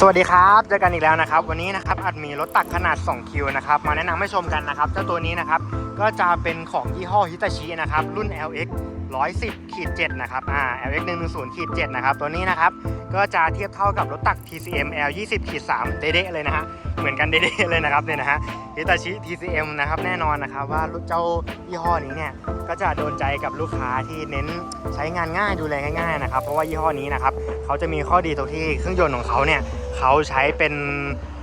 สวัสดีครับเจอกันอีกแล้วนะครับ วันนี้นะครับอาจมีรถตักขนาด 2 คิวนะครับมาแนะนำให้ชมกันนะครับเจ้าตัวนี้นะครับก็จะเป็นของยี่ห้อฮิตาชินะครับรุ่น LX 110ขีด7นะครับอ่า LX 110ขีด7นะครับตัวนี้นะครับก็จะเทียบเท่ากับรถตัก TCM L 20ขีด3เด๊ะเลยนะฮะเหมือนกันเด๊ะเลยนะครับเนี่ยนะฮะฮิตาชิ TCM นะครับแน่นอนนะครับว่าเจ้ายี่ห้อนี้เนี่ยก็จะโดนใจกับลูกค้าที่เน้นใช้งานง่ายดูแลง่ายๆนะครับเพราะว่ายี่ห้อนี้นะครับเขาจะมีข้อดีตรงที่เครื่องยนต์ของเขาเนี่ย เขาใช้เป็น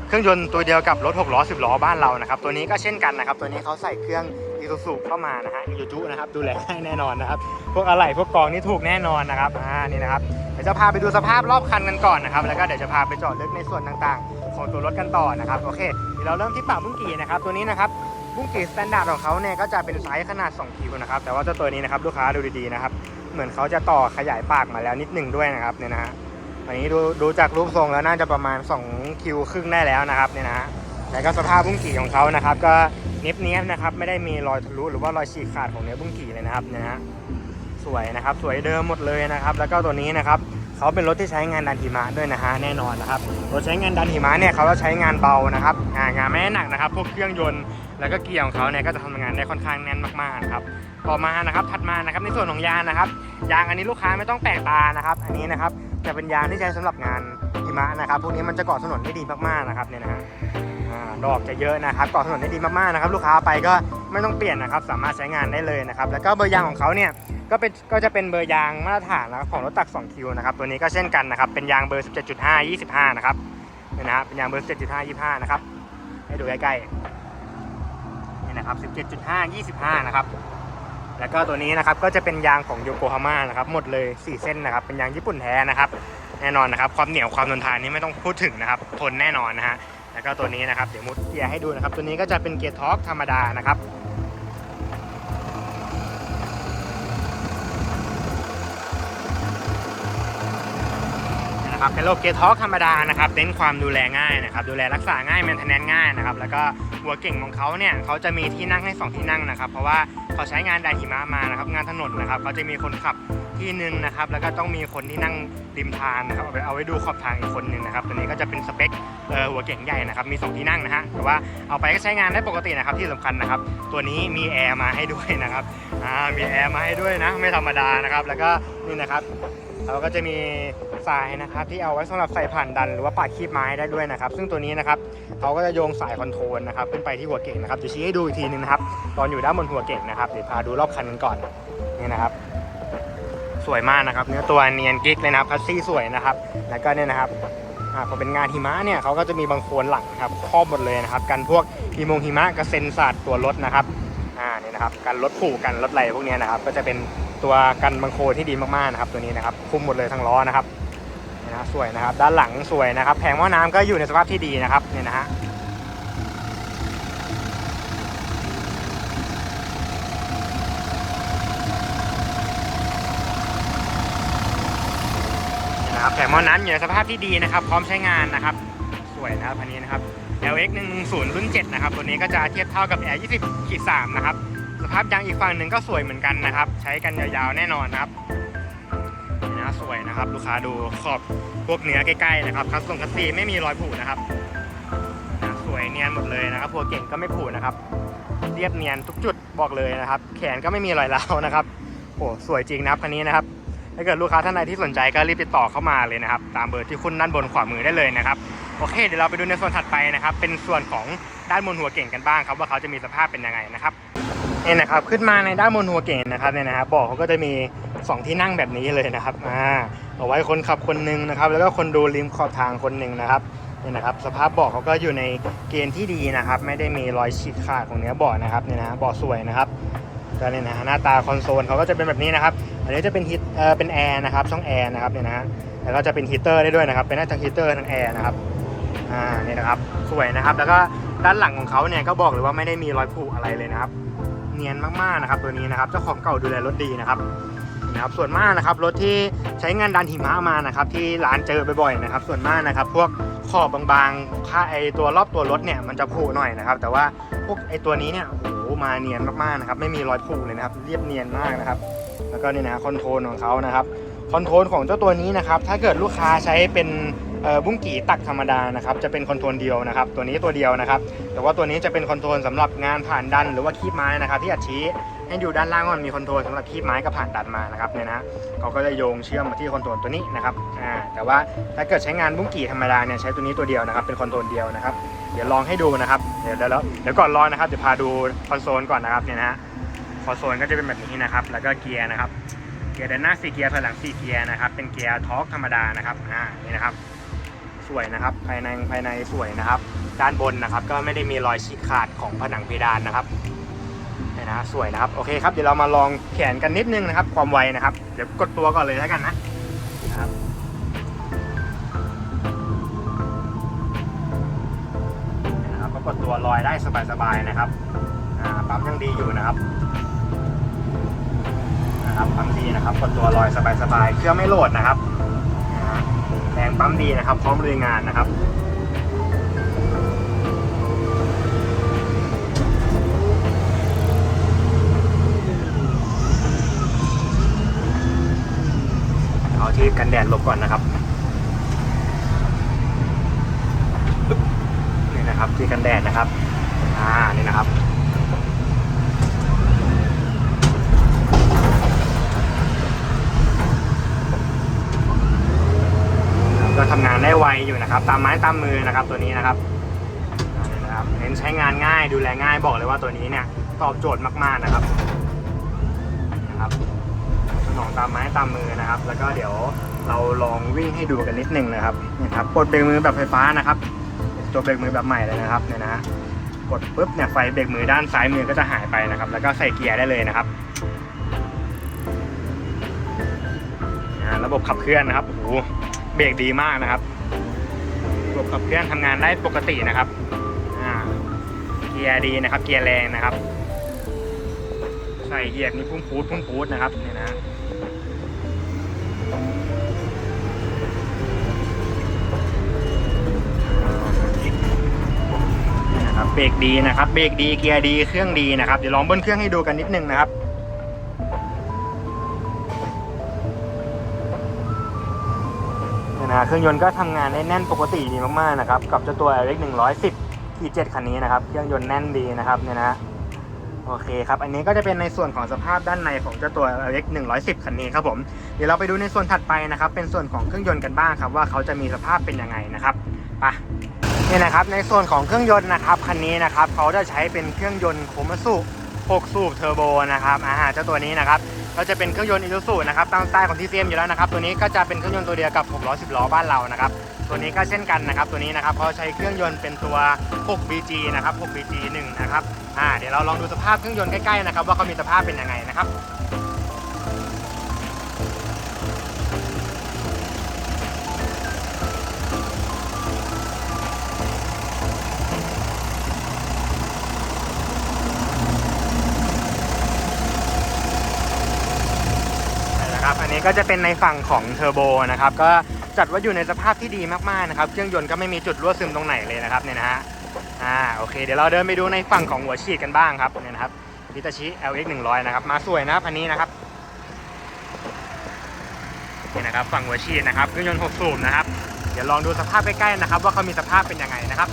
เครื่องยนต์ตัวเดียวกับรถ6ล้อ10ล้อบ้านเรานะครับ ตัวนี้ก็เช่นกันนะครับ ตัวนี้เขาใส่เครื่องอีซูซูเข้ามานะฮะอีซูซูนะครับดูแลให้แน่นอนนะครับ พวกอะไหล่พวกกองนี่ถูกแน่นอนนะครับอ่านี่นะครับเดี๋ยวจะพาไปดูสภาพรอบคันกันก่อนนะครับ แล้วก็เดี๋ยวจะพาไปเจาะลึกในส่วนต่างๆ ของตัวรถกันต่อนะครับโอเคเดี๋ยวเราเริ่มที่ปากบุ้งกี่นะครับตัวนี้นะครับบุ้งกี่สแตนดาร์ดของเขาเนี่ยก็จะเป็นไซส์ขนาด2คิวนะครับแต่ว่าเจ้าตัวนี้นะครับลูกค้าดูดีๆนะครับเหมือนเขาจะต่อขยายปากมาแล้วนิดหนึ่งด้วยนะครับเนี่ยนะฮะ อันนี้ดูดูจากรูปทรงแล้วน่าจะประมาณ2คิวครึ่งได้แล้วนะครับเนี่ยนะแล้วก็สภาพบุ้งกี่ของเขานะครับ ก็เนียบเนียบนะครับไม่ได้มีรอยทะลุหรือว่ารอยฉีกขาดของเนื้อบุ้งกี่เลยนะครับเนี่ยนะฮะสวยนะครับสวยเดิมหมดเลยนะครับ แล้วก็ตัวนี้นะครับเขาเป็นรถที่ใช้งานดันหิมะด้วยนะฮะแน่นอนนะครับรถใช้งานดันหิมะเนี่ยเขาจะใช้งานเบานะครับงานไม่หนักนะครับ พวกเครื่องยนต์แล้วก็เกียร์ของเขาเนี่ยก็จะทำงานได้ค่อนข้างแน่นมากๆนะครับต่อมานะครับถัดมานะครับในส่วนของยางนะครับยางอันนี้ลูกค้าไม่ต้องแปลกตานะครับ อันนี้นะครับ จะเป็นยางที่ใช้สำหรับงานหิมะนะครับ พวกนี้มันจะเกาะถนนได้ดีมากๆนะครับเนี่ยนะฮะดอกจะเยอะนะครับเกาะถนนได้ดีมากๆนะครับ ลูกค้าไปก็ไม่ต้องเปลี่ยนนะครับ สามารถใช้งานได้เลยนะครับ แล้วก็เบอร์ยางของเขาเนี่ยก็เป็นก็จะเป็นเบอร์ยางมาตรฐานนะครับของรถตัก2คิวนะครับตัวนี้ก็เช่นกันนะครับเป็นยางเบอร์ 17.5 25 นะครับเนี่ยนะฮะเป็นยางเบอร์ 17.5 25 นะครับให้ดูใกล้ๆนี่นะครับ 17.5 25 นะครับ แล้วก็ตัวนี้นะครับก็จะเป็นยางของโยโกฮาม่านะครับหมดเลย 4 เส้นนะครับ เป็นยางญี่ปุ่นแท้นะครับ แน่นอนนะครับ ความเหนียวความทนทานนี่ไม่ต้องพูดถึงนะครับ ทนแน่นอนนะฮะแล้วก็ตัวนี้นะครับเดี๋ยวมุดเกียร์ให้ดูนะครับ ตัวนี้ก็จะเป็นเกียร์ทอร์กธรรมดานะครับ นะครับเป็นโลเกียร์ทอกธรรมดานะครับเน้นความดูแลง่ายนะครับดูแลรักษาง่ายแมนเทนแนนง่ายนะครับแล้วก็หัวเก่งของเขาเนี่ยเขาจะมีที่นั่งให้ 2 ที่นั่งนะครับเพราะว่าเขาใช้งานไดหิมะมานะครับงานถนนนะครับเขาจะมีคนขับที่หนึ่งนะครับแล้วก็ต้องมีคนที่นั่งริมทางนะครับเอาไว้ดูขอบทางอีกคนหนึ่งนะครับตัวนี้ก็จะเป็นสเปคเออหัวเก่งใหญ่นะครับมี 2 ที่นั่งนะฮะแต่ว่าเอาไปก็ใช้งานได้ปกตินะครับที่สำคัญนะครับตัวนี้มีแอร์มาให้ด้วยนะครับอ่ามีแอร์มาให้ด้วยนะไม่ธรรมดานะครับแล้วก็นี่นะครับ เราก็จะมีสายนะครับที่เอาไว้สำหรับใส่ผ่านดันหรือว่าปาดคีบไม้ได้ด้วยนะครับ ซึ่งตัวนี้นะครับเขาก็จะโยงสายคอนโทรลนะครับขึ้นไปที่หัวเก่งนะครับจะชี้ให้ดูอีกทีนึงนะครับตอนอยู่ด้านบนหัวเก่งนะครับเดี๋ยวพาดูรอบคันกันก่อนนี่นะครับสวยมากนะครับเนื้อตัวเนียนกิ๊กเลยนะครับคัสซี่สวยนะครับ แล้วก็เนี่ยนะครับอพอเป็นงานหิมะเนี่ยเขาก็จะมีบางโคนหลังครับครอบหมดเลยนะครับกันพวกหิมงหิมะกระเซ็นสาดตัวรถนะครับอ่านี่นะครับกันรถผูกกันรถไหลพวกนี้นะครับก็จะเป็น ตัวกันบางโคลที่ดีมากๆนะครับตัวนี้นะครับคุมหมดเลยทั้งล้อนะครับนี่นะสวยนะครับ ด้านหลังสวยนะครับ แผงหม้อน้ำก็อยู่ในสภาพที่ดีนะครับเนี่ยนะฮะนะครับแผงหม้อน้ำอยู่ในสภาพที่ดีนะครับ พร้อมใช้งานนะครับ สวยนะครับอันนี้นะครับ LX 110รุ่น7นะครับตัวนี้ก็จะเทียบเท่ากับ Air 20ขีด3นะครับ สภาพยางอีกฝั่งหนึ่งก็สวยเหมือนกันนะครับ ใช้กันยาวๆแน่นอนนะครับนี่นะสวยนะครับ ลูกค้าดูขอบพวกเนื้อใกล้ๆนะครับคัสตรงคัสซีไม่มีรอยผุนะครับนะสวยเนียนหมดเลยนะครับ หัวเก่งก็ไม่ผุนะครับ เรียบเนียนทุกจุดบอกเลยนะครับ แขนก็ไม่มีรอยร้าวนะครับโอ้สวยจริงนะครับคันนี้นะครับถ้าเกิดลูกค้าท่านใดที่สนใจก็รีบติดต่อเข้ามาเลยนะครับ ตามเบอร์ที่ขึ้นด้านบนขวามือได้เลยนะครับโอเคเดี๋ยวเราไปดูในส่วนถัดไปนะครับ เป็นส่วนของด้านบนหัวเก่งกันบ้างครับ ว่าเขาจะมีสภาพเป็นยังไงนะครับ นี่นะครับขึ้นมาในด้านบนหัวเก่งนะครับเนี่ยนะครับเบอกเขาก็จะมี 2 ที่นั่งแบบนี้เลยนะครับอ่าเอาไว้คนขับคนหนึงนะครับ แล้วก็คนดูริมขอบทางคนหนึ่งนะครับเนี่ยนะครับสภาพเบาะเขาก็อยู่ในเกณฑ์ที่ดีนะครับ ไม่ได้มีรอยฉีกขาดของเนื้อเบาะนะครับเนี่ยนะเบาะสวยนะครับก็เนี่ยนะหน้าตาคอนโซลเขาก็จะเป็นแบบนี้นะครับอันนี้จะเป็นฮิตเอ่อเป็นแอร์นะครับช่องแอร์นะครับเนี่ยนะแล้วก็จะเป็นฮีเตอร์ได้ด้วยนะครับเป็นทั้งฮีเตอร์ทั้งแอร์นะครับอ่าเนี่ยนะครับสวยนะครับ แล้วก็ด้านหลังของเขาเนี่ยก็บอกเลยว่าไม่ได้มีรอยผุอะไรเลยนะครับ เนียนมากๆนะครับ ตัวนี้นะครับเจ้าของเก่าดูแลรถดีนะครับนะครับส่วนมากนะครับรถที่ใช้งานดันหิมะมานะครับที่ร้านเจอบ่อยๆนะครับ ส่วนมากนะครับ พวกขอบบางๆค่าไอตัวรอบตัวรถเนี่ยมันจะผุหน่อยนะครับ แต่ว่าพวกไอตัวนี้เนี่ยโอ้โหมาเนียนมากๆนะครับไม่มีรอยผุเลยนะครับ เรียบเนียนมากนะครับ แล้วก็นี่นะคอนโทรลของเขานะครับคอนโทรลของเจ้าตัวนี้นะครับ ถ้าเกิดลูกค้าใช้เป็น บุ้งกี่ตักธรรมดานะครับจะเป็นคอนโทรลเดียวนะครับ ตัวนี้ตัวเดียวนะครับ แต่ว่าตัวนี้จะเป็นคอนโทรลสำหรับงานผ่านดันหรือว่าคีบไม้นะครับ ที่อัดชี้ให้ดูด้านล่างว่ามันมีคอนโทรลสำหรับคีบไม้กับผ่านดันมานะครับเนี่ยนะเขาก็จะโยงเชื่อมมาที่คอนโทรลตัวนี้นะครับอ่าแต่ว่าถ้าเกิดใช้งานบุ้งกี่ธรรมดาเนี่ยใช้ตัวนี้ตัวเดียวนะครับเป็นคอนโทรลเดียวนะครับเดี๋ยวลองให้ดูนะครับเดี๋ยวแล้วเดี๋ยวก่อนลองนะครับเดี๋ยวพาดูคอนโซลก่อนนะครับเนี่ยนะฮะคอนโซลก็จะเป็นแบบนี้นะครับ แล้วก็เกียร์นะครับเกียร์ด้านหน้า4เกียร์ถอยหลัง4เกียร์นะครับเป็นเกียร์ทอร์กธรรมดานะครับอ่านี่นะครับ สวยนะครับ ภายในภายในสวยนะครับ ด้านบนนะครับ ก็ไม่ได้มีรอยฉีกขาดของผนังเพดานนะครับนี่นะสวยนะครับโอเคครับเดี๋ยวเรามาลองแขนกันนิดนึงนะครับ ความไวนะครับ เดี๋ยวกดตัวก่อนเลยแล้วกันนะนะครับนะครับก็กดตัวลอยได้สบายๆนะครับปั๊มยังดีอยู่นะครับนะครับปั๊มดีนะครับกดตัวลอยสบายๆเครื่องไม่โหลดนะครับ งปั๊มดีนะครับ พร้อมลุยงานนะครับเอาที่กันแดดลบก่อนนะครับนี่นะครับที่กันแดดนะครับอ่านี่นะครับ ก็ทำงานได้ไวอยู่นะครับ ตามไม้ตามมือนะครับตัวนี้นะครับนี่นะครับเน้นใช้งานง่ายดูแลง่ายบอกเลยว่าตัวนี้เนี่ยตอบโจทย์มากๆนะครับนะครับสนองตามไม้ตามมือนะครับ แล้วก็เดี๋ยวเราลองวิ่งให้ดูกันนิดนึงนะครับนี่ครับกดเบรกมือแบบไฟฟ้านะครับ ตัวเบรกมือแบบใหม่เลยนะครับเนี่ยนะกดปุ๊บเนี่ยไฟเบรกมือด้านซ้ายมือก็จะหายไปนะครับ แล้วก็ใส่เกียร์ได้เลยนะครับอ่าระบบขับเคลื่อนนะครับโอ้โห เบรกดีมากนะครับระบบขับเคลื่อนทำงานได้ปกตินะครับเกียร์ดีนะครับ เกียร์แรงนะครับ ใส่เหยียบนี่พุ่งปูดพุ่งปูดนะครับเนี่ยนะนี่นะครับเบรกดีนะครับ เบรกดีเกียร์ดีเครื่องดีนะครับเดี๋ยวลองเบิ้ลเครื่องให้ดูกันนิดนึงนะครับ เครื่องยนต์ก็ทำงานได้แน่นปกติดีมากๆนะครับกับเจ้าตัว LX 110ขีด7คันนี้นะครับเครื่องยนต์แน่นดีนะครับเนี่ยนะโอเคครับ อันนี้ก็จะเป็นในส่วนของสภาพด้านในของเจ้าตัว LX 110 คันนี้ครับผม เดี๋ยวเราไปดูในส่วนถัดไปนะครับ เป็นส่วนของเครื่องยนต์กันบ้างครับว่าเขาจะมีสภาพเป็นยังไงนะครับไปนี่นะครับ ในส่วนของเครื่องยนต์นะครับคันนี้นะครับเขาจะใช้เป็นเครื่องยนต์โคมัสุ6สูบเทอร์โบนะครับอ่าเจ้าตัวนี้นะครับ ก็จะเป็นเครื่องยนต์อิซูซุนะครับตามสไตล์ของ TCM อยู่แล้วนะครับ ตัวนี้ก็จะเป็นเครื่องยนต์ตัวเดียวกับ6ล้อ10ล้อบ้านเรานะครับ ตัวนี้ก็เช่นกันนะครับ ตัวนี้นะครับเขาใช้เครื่องยนต์เป็นตัว 6BG นะครับ 6BG 1 นะครับ อ่า เดี๋ยวเราลองดูสภาพเครื่องยนต์ใกล้ๆนะครับว่าเขามีสภาพเป็นยังไงนะครับ นี้ก็จะเป็นในฝั่งของเทอร์โบนะครับก็จัดว่าอยู่ในสภาพที่ดีมากๆนะครับเครื่องยนต์ก็ไม่มีจุดรั่วซึมตรงไหนเลยนะครับเนี่ยนะฮะอ่าโอเค เดี๋ยวเราเดินไปดูในฝั่งของหัวฉีดกันบ้างครับเนี่ยนะครับฮิตาชิ LX 100นะครับมาสวยนะครับอันนี้นะครับนี่นะครับฝั่งหัวฉีดนะครับเครื่องยนต์6สูบนะครับเดี๋ยวลองดูสภาพใกล้ๆนะครับ ว่าเขามีสภาพเป็นยังไงนะครับ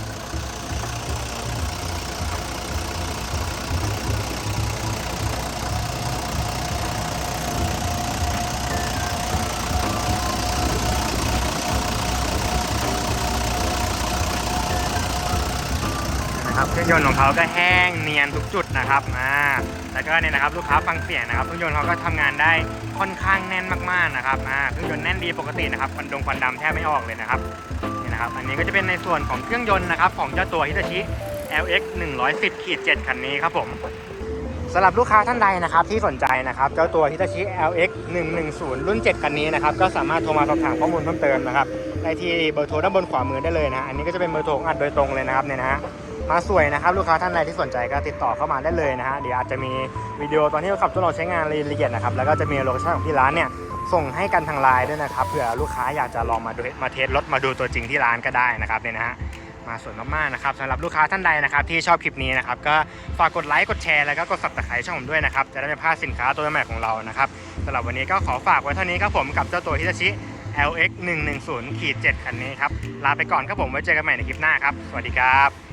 นะครับเครื่อง ยนต์ของเขาก็แห้งเนียนทุกจุดนะครับอ่าแล้วก็เนี่ยนะครับลูกค้าฟังเสียงนะครับเครื่องยนต์เขาก็ทำงานได้ค่อนข้างแน่นมากๆนะครับอ่าเครื่องยนต์แน่นดีปกตินะครับควันดงควันดำแทบไม่ออกเลยนะครับนี่นะครับ อันนี้ก็จะเป็นในส่วนของเครื่องยนต์นะครับของเจ้าตัวฮิตาชิ LX 110ขีด7คันนี้ครับผมสำหรับลูกค้าท่านใดนะครับที่สนใจนะครับเจ้าตัว Hitachi LX 110 รุ่น 7 คันนี้นะครับก็สามารถโทรมาสอบถามข้อมูลเพิ่มเติมนะครับได้ที่เบอร์โทรด้านบนขวามือได้เลยนะ อันนี้ก็จะเป็นเบอร์โทรองอัดโดยตรงเลยนะครับเนี่ยนะฮะ มาสวยนะครับ ลูกค้าท่านใดที่สนใจก็ติดต่อเข้ามาได้เลยนะฮะเดี๋ยวอาจจะมีวิดีโอตอนที่เราขับทดลองใช้งานรายละเอียดนะครับแล้วก็จะมีโลเคชั่นของที่ร้านเนี่ยส่งให้กันทางไลน์ด้วยนะครับเผื่อลูกค้าอยากจะลองมาดูมาเทสรถมาดูตัวจริงที่ร้านก็ได้นะครับเนี่ยนะฮะมาสวยมากๆนะครับสำหรับลูกค้าท่านใดนะครับที่ชอบคลิปนี้นะครับก็ฝากกดไลค์กดแชร์แล้วก็กด subscribe ช่องผมด้วยนะครับจะได้ไม่พลาดสินค้าตัวใหม่ของเรานะครับสำหรับวันนี้ก็ขอฝากไว้เท่านี้ครับผมกับเจ้าตัวฮิตาชิ LX 110ขีด7คันนี้ครับลาไปก่อนครับผมไว้เจอกันใหม่ในคลิปหน้าครับสวัสดีครับ